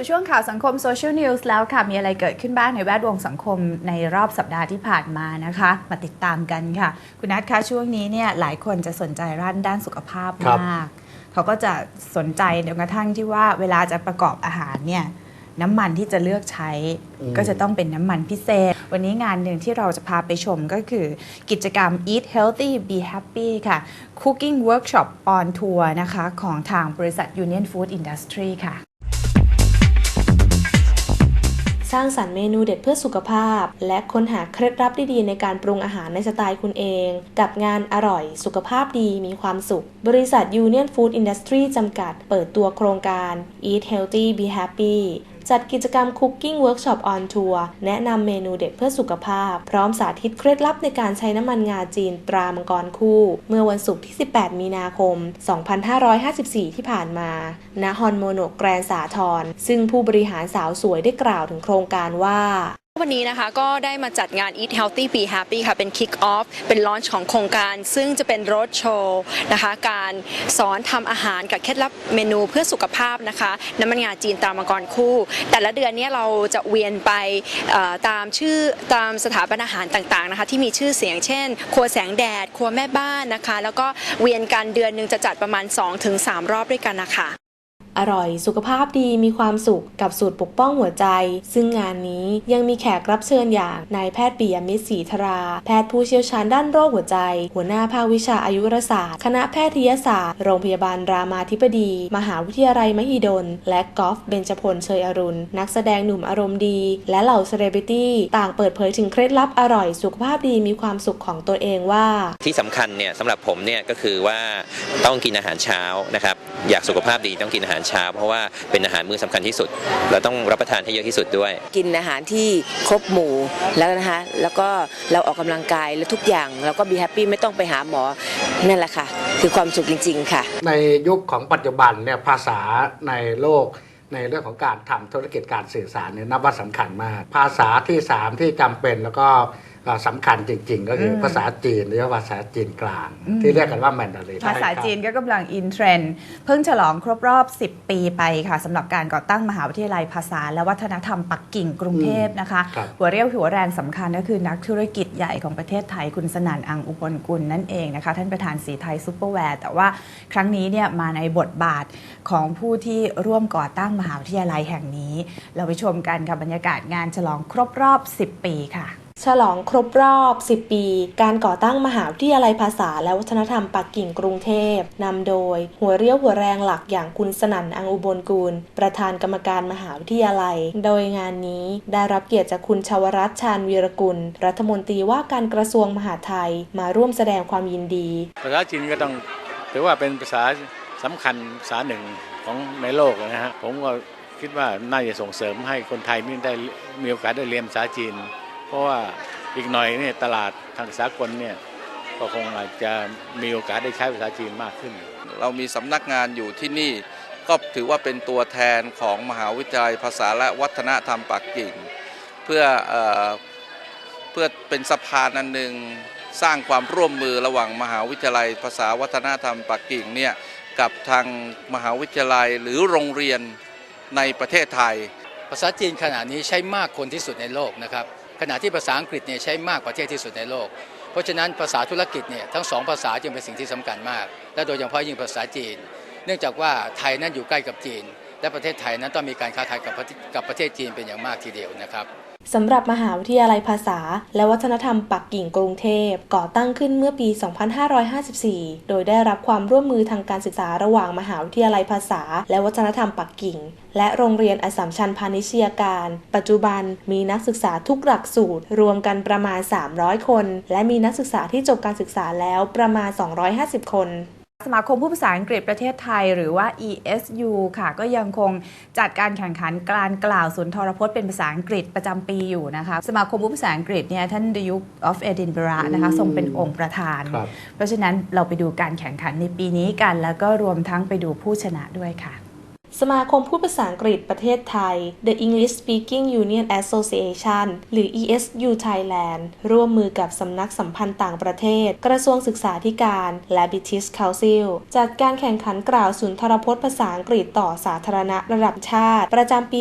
สู่ช่วงข่าวสังคมโซเชียลนิวส์แล้วค่ะ มีอะไรเกิดขึ้นบ้างในแวดวงสังคมในรอบสัปดาห์ที่ผ่านมานะคะ มาติดตามกันค่ะ คุณนัทคะช่วงนี้เนี่ยหลายคนจะสนใจด้านด้านสุขภาพครับมาก เขาก็จะสนใจจนกระทั่งที่ว่าเวลาจะประกอบอาหารเนี่ยน้ำมันที่จะเลือกใช้อืมก็จะต้องเป็นน้ำมันพิเศษ วันนี้งานหนึ่งที่เราจะพาไปชมก็คือ กิจกรรม Eat Healthy Be Happy ค่ะ Cooking Workshop on Tour นะคะ ของทางบริษัท Union Food Industry ค่ะ สร้างสรรค์เมนูเด็ดเพื่อสุขภาพ และค้นหาเคล็ดลับดีๆในการปรุงอาหารในสไตล์คุณเอง กับงานอร่อย สุขภาพดีมีความสุข บริษัท Union Food Industry จำกัด เปิดตัวโครงการ Eat Healthy Be Happy จัดกิจกรรมคุกกิ้งเวิร์กช็อปออนทัวร์แนะนำเมนูเด็ดเพื่อสุขภาพ พร้อมสาธิตเคล็ดลับในการใช้น้ำมันงาจีนตรามังกรคู่ เมื่อวันศุกร์ที่ 18 มีนาคม 2554 ที่ผ่านมา ณ ฮอนโมโนแกรนสาทรซึ่งผู้บริหารสาวสวยได้กล่าวถึงโครงการว่า วันนี้นะคะก็ได้มาจัดงาน Eat Healthy Be Happy ค่ะ เป็น Kick Off เป็นลอนช์ของโครงการ ซึ่งจะเป็นรถโชว์นะคะ การสอนทำอาหารกับเคล็ดลับเมนูเพื่อสุขภาพนะคะ น้ำมันงาจีนตามมังกรคู่ แต่ละเดือนนี้เราจะเวียนไปตามชื่อตามสถาบันอาหารต่างๆนะคะ ที่มีชื่อเสียงเช่น ครัวแสงแดด ครัวแม่บ้านนะคะ แล้วก็เวียนกันเดือนหนึ่งจะจัดประมาณ 2-3 รอบด้วยกันนะคะ อร่อย สุขภาพดีมีความสุขกับสูตรปกป้องหัวใจ ซึ่งงานนี้ยังมีแขกรับเชิญอย่างนายแพทย์ปิยมิตรศรีธรา แพทย์ผู้เชี่ยวชาญด้านโรคหัวใจ หัวหน้าภาควิชาอายุรศาสตร์ คณะแพทยศาสตร์ โรงพยาบาลรามาธิบดี มหาวิทยาลัยมหิดล และกอล์ฟเบญจพลเชยอรุณ นักแสดงหนุ่มอารมณ์ดี และเหล่าเซเลบริตี้ต่างเปิดเผยถึงเคล็ดลับอร่อย สุขภาพดีมีความสุขของตัวเองว่า ที่สำคัญเนี่ยสำหรับผมเนี่ยก็คือว่าต้องกินอาหารเช้านะครับอยากสุขภาพดีต้องกินอาหารเช้า เพราะว่าเป็นอาหารมื้อสำคัญที่สุด เราต้องรับประทานให้เยอะที่สุดด้วย กินอาหารที่ครบหมู่แล้วนะคะแล้วก็เราออกกำลังกายแล้วทุกอย่าง เราก็บีแฮปปี้ไม่ต้องไปหาหมอนั่นแหละค่ะ คือความสุขจริง ๆ ค่ะ ในยุคของปัจจุบันเนี่ยภาษาในโลกในเรื่องของการทำธุรกิจการสื่อสารเนี่ยนับว่าสำคัญมาก ภาษาที่สามที่จำเป็นแล้วก็เอ่อ สำคัญจริง ๆ ก็คืออมภาษาจีนหรือว่าภาษาจีนกลางอืมที่เรียกกันว่าแมนดารินภาษาจีนก็กำลังอินเทรนด์เพิ่งฉลองครบรอบ 10 ปีไปค่ะสำหรับการก่อตั้งมหาวิทยาลัยภาษา และวัฒนธรรมปักกิ่งกรุงเทพนะคะครับหัวเรี่ยวหัวแรงสำคัญก็คือนักธุรกิจใหญ่ของประเทศไทยคุณสนั่นอังอุบลกุลนั่นเองนะคะท่านประธานสีไทยซูเปอร์แวร์แต่ว่าครั้งนี้เนี่ยมาในบทบาทของผู้ที่ร่วมก่อตั้งมหาวิทยาลัยแห่งนี้ เราไปชมกันค่ะบรรยากาศงานฉลองครบรอบ 10 ปีค่ะ ฉลองครบรอบ 10 ปี การก่อตั้งมหาวิทยาลัยภาษาและวัฒนธรรมปักกิ่งกรุงเทพนำโดยหัวเรี่ยวหัวแรงหลักอย่างคุณสนั่นอังอุบลกูลประธานกรรมการมหาวิทยาลัย โดยงานนี้ได้รับเกียรติจากคุณชวรัตน์ชาญวีรกุล รัฐมนตรีว่าการกระทรวงมหาดไทยมาร่วมแสดงความยินดี ภาษาจีนก็ต้องถือว่าเป็นภาษาสำคัญภาษาหนึ่งของในโลกนะฮะผมก็คิดว่าน่าจะส่งเสริมให้คนไทยนี่ได้มีโอกาสได้เรียนภาษาจีน เพราะว่าอีกหน่อยเนี่ยตลาดทางสากลเนี่ยก็คงอาจจะมีโอกาสได้ใช้ภาษาจีนมากขึ้น เรามีสำนักงานอยู่ที่นี่ ก็ถือว่าเป็นตัวแทนของมหาวิทยาลัยภาษาและวัฒนธรรมปักกิ่ง เพื่อเอเพื่อเป็นสะพานอันหนึ่งสร้างความร่วมมือระหว่างมหาวิทยาลัย ภาษาวัฒนธรรมปักกิ่งเนี่ยกับทางมหาวิทยาลัยหรือโรงเรียนในประเทศไทย ภาษาจีนขณะนี้ใช้มากคนที่สุดในโลกนะครับขณะที่ภาษาอังกฤษเนี่ยใช้มากประเทศที่สุดในโลก เพราะฉะนั้นภาษาธุรกิจเนี่ยทั้งสองภาษาจึงเป็นสิ่งที่สำคัญมาก และโดยเฉพาะยิ่งภาษาจีน เนื่องจากว่าไทยนั้นอยู่ใกล้กับจีน และประเทศไทยนั้นต้องมีการค้าขายกับกับประเทศจีนเป็นอย่างมากทีเดียวนะครับสำหรับมหาวิทยาลัยภาษา และวัฒนธรรมปักกิ่งกรุงเทพก่อตั้งขึ้นเมื่อปี 2554 โดยได้รับความร่วมมือทางการศึกษาระหว่างมหาวิทยาลัยภาษา และวัฒนธรรมปักกิ่ง และโรงเรียนอสัมชัญพาณิชยาการ ปัจจุบันมีนักศึกษาทุกหลักสูตร รวมกันประมาณ 300 คน และมีนักศึกษาที่จบการศึกษาแล้วประมาณ 250 คน สมาคมผู้ภาษาอังกฤษประเทศไทยหรือว่า ESU ค่ะ ก็ยังคงจัดการแข่งขันการกล่าวสุนทรพจน์เป็นภาษาอังกฤษประจำปีอยู่นะคะ สมาคมผู้ภาษาอังกฤษเนี่ยท่าน Duke of Edinburgh นะคะอืมทรงเป็นองค์ประธานครับเพราะฉะนั้นเราไปดูการแข่งขันในปีนี้กัน แล้วก็รวมทั้งไปดูผู้ชนะด้วยค่ะ สมาคมพูดภาษาอังกฤษประเทศไทย The English Speaking Union Association หรือ ESU Thailand ร่วมมือกับสำนักสัมพันธ์ต่างประเทศ กระทรวงศึกษาธิการ และ British Council จัดการแข่งขันกล่าวสุนทรพจน์ภาษาอังกฤษต่อสาธารณะระดับชาติ ประจำปี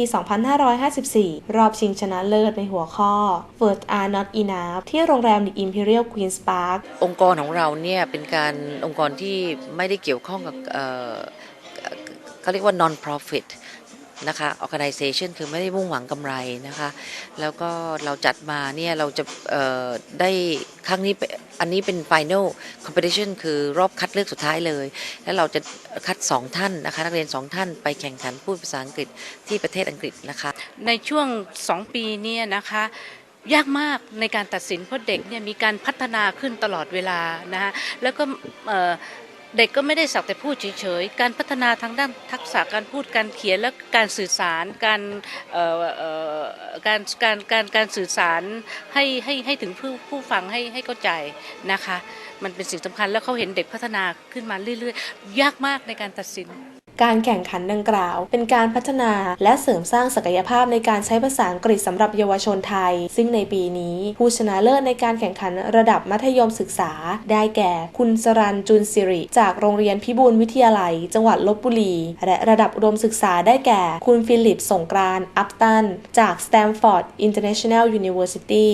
2554 รอบชิงชนะเลิศในหัวข้อ Words are not enough ที่โรงแรม The Imperial Queen's Park องค์กรของเราเนี่ยเป็นการองค์กรที่ไม่ได้เกี่ยวข้องกับ เขาเรียกว่า non profit นะคะ organization คือไม่ได้มุ่งหวังกำไรนะคะ แล้วก็เราจัดมาเนี่ยเราจะได้ครั้งนี้เป็นอันนี้เป็น final competition คือรอบคัดเลือกสุดท้ายเลย แล้วเราจะคัด 2 ท่านนะคะ นักเรียน 2 ท่านไปแข่งขันพูดภาษาอังกฤษที่ประเทศอังกฤษนะคะ ในช่วง 2 ปีเนี่ยนะคะยากมากในการตัดสินเพราะเด็กเนี่ยมีการพัฒนาขึ้นตลอดเวลานะฮะแล้วก็ เด็กก็ไม่ได้สักแต่พูดเฉยๆ การพัฒนาทางด้านทักษะการพูดการเขียนและการสื่อสารการการการการการสื่อสารให้ให้ให้ถึงผู้ผู้ฟังให้ให้เข้าใจนะคะ มันเป็นสิ่งสำคัญแล้วเขาเห็นเด็กพัฒนาขึ้นมาเรื่อยๆ ยากมากในการตัดสิน การแข่งขันดังกล่าว เป็นการพัฒนาและเสริมสร้างศักยภาพในการใช้ภาษาอังกฤษสำหรับเยาวชนไทย ซึ่งในปีนี้ ผู้ชนะเลิศในการแข่งขันระดับมัธยมศึกษา ได้แก่ คุณสรันจุนสิริ จากโรงเรียนพิบูลวิทยาลัย จังหวัดลบบุรี และระดับอุดมศึกษาได้แก่ คุณฟิลิปสงกรานอัปตัน จาก Stanford International University